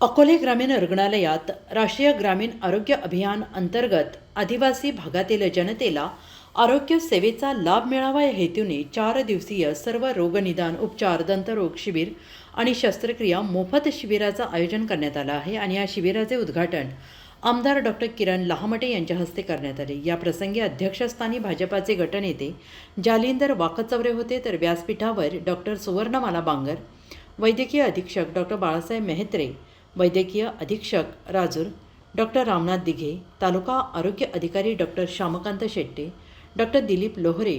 अकोले ग्रामीण रुग्णालयात राष्ट्रीय ग्रामीण आरोग्य अभियान अंतर्गत आदिवासी भागातील जनतेला आरोग्य सेवेचा लाभ मिळावा या हेतूने चार दिवसीय सर्व रोगनिदान उपचार दंतरोग शिबिर आणि शस्त्रक्रिया मोफत शिबिराचं आयोजन करण्यात आलं आहे आणि या शिबिराचे उद्घाटन आमदार डॉक्टर किरण लहामटे यांच्या हस्ते करण्यात आले. या प्रसंगी अध्यक्षस्थानी भाजपाचे गटनेते जालिंदर वाकचौरे होते तर व्यासपीठावर डॉक्टर सुवर्णमाला बांगर वैद्यकीय अधीक्षक डॉक्टर बाळासाहेब मेहत्रे वैद्यकीय अधीक्षक राजूर डॉक्टर रामनाथ दिघे तालुका आरोग्य अधिकारी doctor Shyamkant Shette doctor Dilip Lohare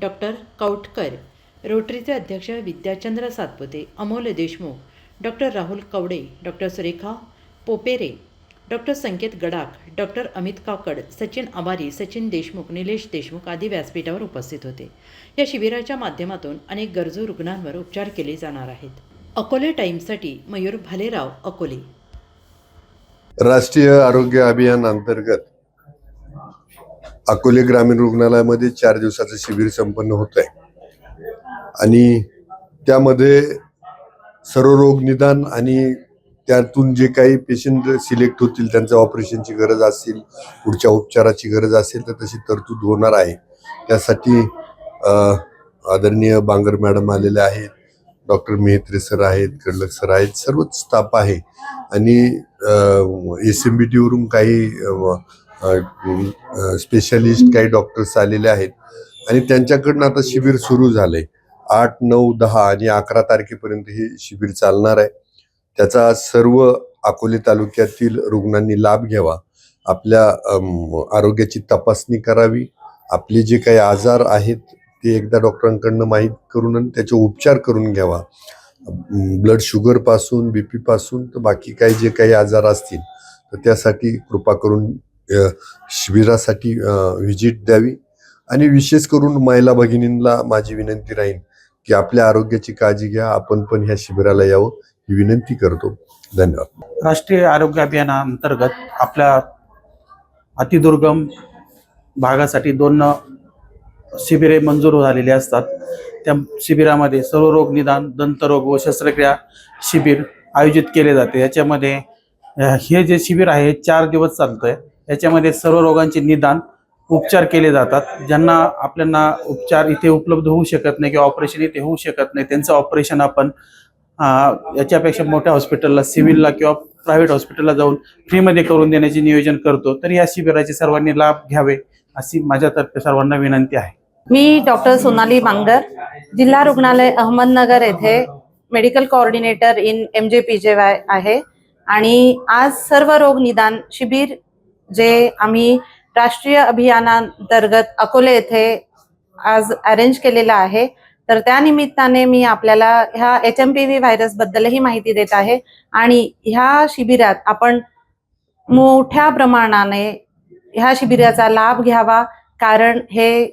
doctor Kautkar रोटरीचे अध्यक्ष Vidyachandra Satpute Amol Deshmukh doctor Rahul Kawade doctor Surekha Popere doctor Sanket Gadakh doctor Amit Kakad Sachin Abari Sachin Deshmukh Nilesh Deshmukh आदी व्यासपीठावर उपस्थित होते. या शिबिराच्या माध्यमातून अनेक गरजू रुग्णांवर उपचार केले जाणार आहेत. अकोले टाईम्ससाठी मयूर भालेराव अकोले. राष्ट्रीय आरोग्य अभियान अंतर्गत अकोले ग्रामीण रुग्णालयामध्ये चार दिवसाचं शिबिर संपन्न होत आहे आणि त्यामध्ये सर्व रोग निदान आणि त्यातून जे काही पेशंट सिलेक्ट होतील त्यांच्या ऑपरेशनची गरज असेल पुढच्या उपचाराची गरज असेल तर तशी तरतूद होणार आहे. त्यासाठी आदरणीय बांगर मॅडम आलेले आहेत. डॉक्टर मेहत्रे सर आहेत कडलक सर आहेत सर्वच स्टाफ आहे. आणि एस एम बी टीवरून काही स्पेशालिस्ट काही डॉक्टर्स आलेले आहेत. आणि त्यांच्याकडनं आता शिबिर सुरू झालंय. आठ नऊ दहा आणि अकरा तारखेपर्यंत हे शिबिर चालणार आहे. त्याचा सर्व अकोले तालुक्यातील रुग्णांनी लाभ घ्यावा. आपल्या आरोग्याची तपासणी करावी. आपले जे काही आजार आहेत ते एकदा डॉक्टरांकडनं माहीत करून आणि त्याचे उपचार करून घ्यावा. ब्लड शुगरपासून बी पीपासून तर बाकी काही जे काही आजार असतील तर त्यासाठी कृपा करून शिबिरासाठी व्हिजिट द्यावी. आणि विशेष करून महिला भगिनींना माझी विनंती राहील की आपल्या आरोग्याची काळजी घ्या. आपण पण ह्या शिबिराला यावं ही विनंती करतो. धन्यवाद. राष्ट्रीय आरोग्य अभियानाअंतर्गत आपल्या अतिदुर्गम भागासाठी दोन शिबिरे मंजूर झालेली असतात. त्या शिबिरामध्ये सर्व रोग निदान दंतरोग व शस्त्रक्रिया शिबिर आयोजित केले जाते. याच्यामध्ये हे जे शिबिर आहे हे चार दिवस चालतं आहे याच्यामध्ये सर्व रोगांचे निदान उपचार केले जातात. ज्यांना आपल्याला उपचार इथे उपलब्ध होऊ शकत नाही किंवा ऑपरेशन इथे होऊ शकत नाही त्यांचं ऑपरेशन आपण याच्यापेक्षा मोठ्या हॉस्पिटलला सिव्हिलला किंवा प्रायव्हेट हॉस्पिटलला जाऊन फ्रीमध्ये करून देण्याचे नियोजन करतो. तर या शिबिराचे सर्वांनी लाभ घ्यावे अशी माझ्यातर्फे सर्वांना विनंती आहे. मी डॉक्टर सोनाली बांगर जिल्हा रुग्णालय अहमदनगर येथे medical coordinator in M J P J Y आहे. आणि आज सर्व रोग निदान शिबिर जे आम्ही राष्ट्रीय अभियानांतर्गत अकोले येथे आज अरेंज केलेलं आहे. तर त्या निमित्ताने मी आपल्याला ह्या एच एम पी व्ही व्हायरसबद्दलही माहिती देत आहे. आणि ह्या शिबिरात आपण मोठ्या प्रमाणाने ह्या शिबिराचा लाभ घ्यावा. कारण हे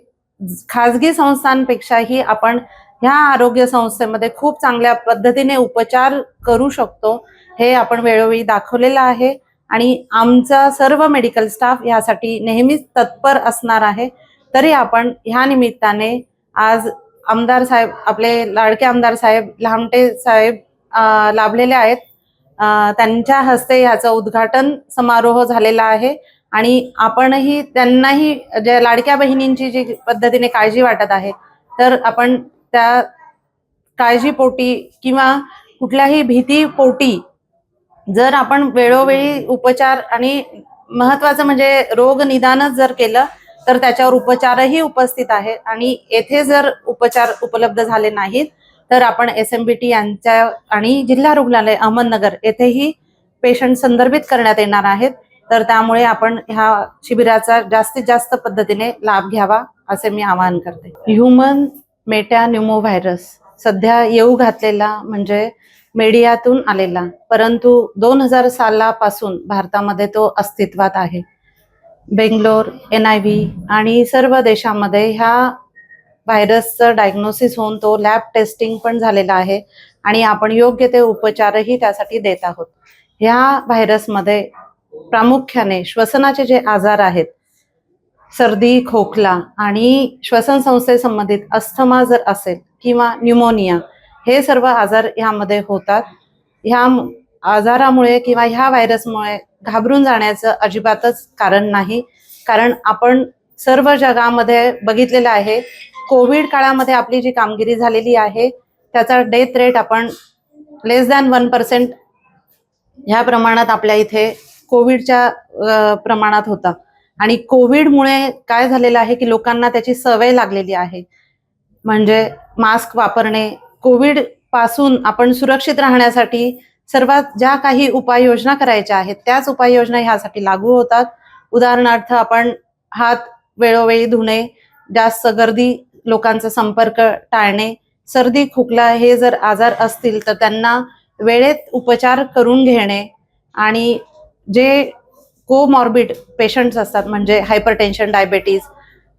खाजगी संस्थांपेक्षाही आपण ह्या आरोग्य संस्थेमध्ये खूप चांगल्या पद्धतीने उपचार करू शकतो. हे आपण वेळोवेळी दाखवलेलं आहे. आणि आमचा सर्व मेडिकल स्टाफ यासाठी नेहमीच तत्पर असणार आहे. तरी आपण ह्या निमित्ताने आज आमदार साहेब आपले लाडके आमदार साहेब लहामटे साहेब लाभलेले आहेत. त्यांच्या हस्ते ह्याचं उद्घाटन समारोह झालेला आहे. आणि आपणही त्यांनाही ज्या लाडक्या बहिणींची जी पद्धतीने काळजी वाटत आहे तर आपण त्या काळजीपोटी किंवा कुठल्याही भीतीपोटी जर आपण वेळोवेळी उपचार आणि महत्वाचं म्हणजे रोग निदानच जर केलं तर त्याच्यावर उपचारही उपस्थित आहेत. आणि येथे जर उपचार उपलब्ध झाले नाहीत तर आपण एस एम बी टी यांच्या आणि जिल्हा रुग्णालय अहमदनगर येथेही पेशंट संदर्भित करण्यात येणार आहेत. तर त्यामुळे आपण ह्या शिबिराचा जास्तीत जास्त पद्धतीने लाभ घ्यावा असे मी आवाहन करते. ह्युमन मेटॅन्युमो व्हायरस सध्या येऊ घातलेला म्हणजे मीडियातून आलेला परंतु दोन हजार सालापासून भारतामध्ये तो अस्तित्वात आहे. बेंगलोर एन आय व्ही आणि सर्व देशामध्ये ह्या व्हायरसचं डायग्नोसिस होऊन तो लॅब टेस्टिंग पण झालेला आहे आणि आपण योग्य ते उपचारही त्यासाठी देत आहोत. ह्या व्हायरसमध्ये प्रामुख्याने श्वसनाचे जे आजार आहेत सर्दी खोकला आणि श्वसन संस्थेसंबंधित अस्थमा जर असेल किंवा न्यूमोनिया हे सर्व आजार ह्यामध्ये होतात. ह्या आजारामुळे किंवा ह्या व्हायरसमुळे घाबरून जाण्याचं अजिबातच कारण नाही. कारण आपण सर्व जगामध्ये बघितलेलं आहे कोविड काळामध्ये आपली जी कामगिरी झालेली आहे त्याचा डेथ रेट आपण लेस दॅन वन पर्सेंट ह्या प्रमाणात आपल्या इथे कोविडच्या प्रमाणात होता. आणि कोविडमुळे काय झालेलं आहे की लोकांना त्याची सवय लागलेली आहे. म्हणजे मास्क वापरणे कोविडपासून आपण सुरक्षित राहण्यासाठी सर्वात ज्या काही उपाययोजना करायच्या आहेत त्याच उपाययोजना ह्यासाठी लागू होतात. उदाहरणार्थ आपण हात वेळोवेळी धुणे जास्त गर्दी लोकांचा संपर्क टाळणे सर्दी खोकला हे जर आजार असतील तर त्यांना वेळेत उपचार करून घेणे आणि जे कोमॉर्बिड पेशंट्स असतात म्हणजे हायपरटेन्शन डायबेटीज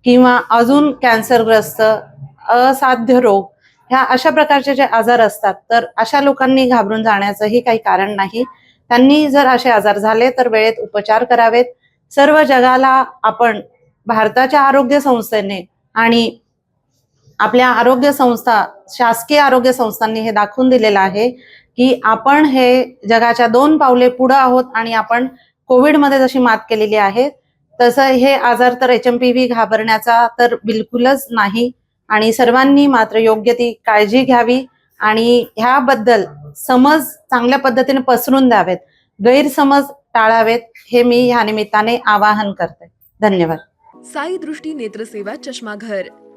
किंवा अजून कॅन्सरग्रस्त असाध्य रोग ह्या अशा प्रकारचे जे आजार असतात तर अशा लोकांनी घाबरून जाण्याचंही काही कारण नाही. त्यांनी जर असे आजार झाले तर वेळेत उपचार करावेत. सर्व जगाला आपण भारताच्या आरोग्य संस्थेने आणि आपल्या आरोग्य संस्था शासकीय आरोग्य संस्थांनी हे दाखवून दिलेलं आहे की आपण हे जगाच्या दोन पावले पुढं आहोत आणि आपण कोविडमध्ये जशी मात केलेली आहे तसं हे आजार तर एच एम पी व्ही घाबरण्याचा तर बिलकुलच नाही. आणि सर्वांनी मात्र योग्य ती काळजी घ्यावी आणि ह्याबद्दल समज चांगल्या पद्धतीने पसरून द्यावेत. गैरसमज टाळावेत हे मी ह्या निमित्ताने आवाहन करते. धन्यवाद. साई दृष्टी नेत्रसेवा चष्माघर.